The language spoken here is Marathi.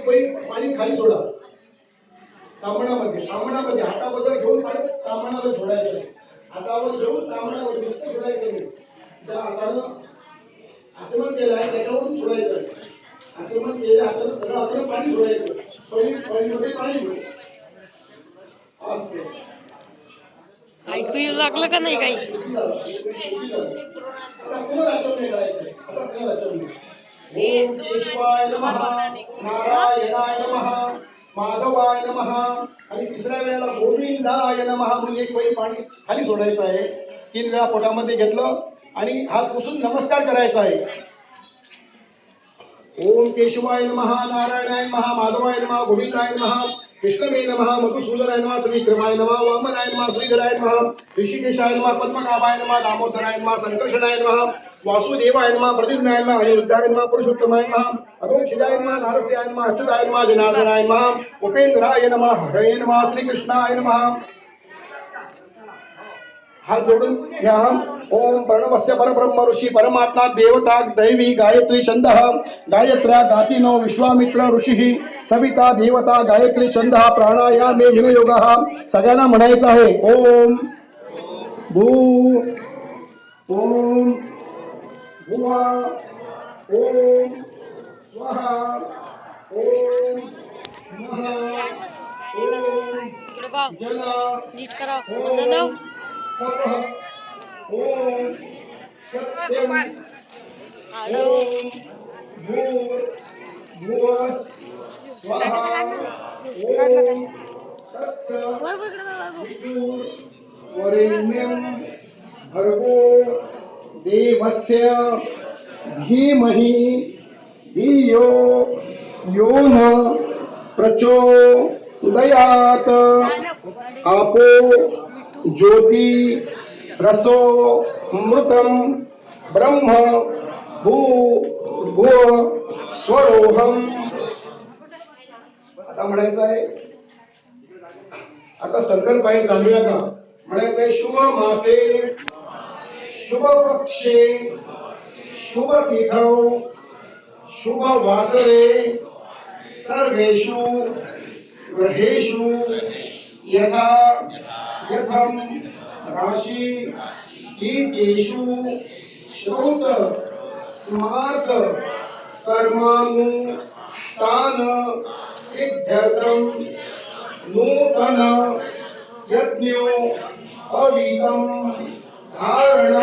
एक पळी पाणी खाली सोडा तांबणामध्ये तांबणामध्ये हाताबद्दल घेऊन पाणी तांबणाला सोडायचं. हातावर घेऊन नुसतं सोडायचं ज्या हातानं आचमन केलं आहे त्याच्यावरून सोडायचं. आचमन केलं हातानं सगळं हातानं पाणी सोडायचं पळी पळीमध्ये पाणी. ऐकू येऊ लागलं का नाही काही ओम केशवाय नमः नारायणाय नमः. माधवाय नमः. आणि तिसऱ्या वेळेला गोविंदाय नमः म्हणजे एक वेळी पाणी खाली सोडायचं आहे. तीन वेळा पोटामध्ये घेतलं आणि हात पुसून नमस्कार करायचा आहे. ओम केशवाय नमः नारायणाय नमः माधवाय नमः गोविंदाय नमः विष्णवे नमः मधुसूदनाय नमः त्रिविक्रमाय नमः वामनाय नमः श्रीधराय नमः ऋषिकेशाय नमः पद्मनाभाय नमः दामोदराय नमः संकर्षणाय नमः वासुदेवायनमा प्रतिज्ञायनमा अनिरुद्धायनमा पुरुषोत्तमायनमा अनिरुद्धाय नारस्यायनमा पुरुषोत्तमाय जनार्दनायनमा अगोक्षिदाय नमः नारस्याय नमः उपेंद्राय नमः हरये नमः श्रीकृष्णाय नमः। हात जोडून घ्या ओम प्रणवस्य परब्रह्म ऋषी परमात्मा देवता दैवी गायत्री छंद गायत्र्या गातिनो विश्वामित्र ऋषी। सविता देवता गायत्री छंद प्राणायामे विनयोग। सगळ्यांना म्हणायचं आहे ओम। भू ओम भुवा ओम स्वहा ओम महा ओम जल नीट करा। दादा ओम सत्यम ओम भूर भुवः स्वाहा ओम तत्स वळ वळ इकडे वळ, वळ, वळ. वरेण्यं भर्गो देवस्य धीमहि धियो यो न प्रचोदयात् आपो ज्योती रसो मृतम ब्रह्म भू भू स्वरोहम। आता म्हणायचं आहे आता संकल्प आहे जाणूया का? म्हणायचं आहे शुभ मासे शुभ पक्षे शुभ तिथौ शुभ वासरे यथा यथं राशी श्रौत, स्मार्त कर्मानु तान सिद्ध्यर्थं नूतन, यज्ञो धारण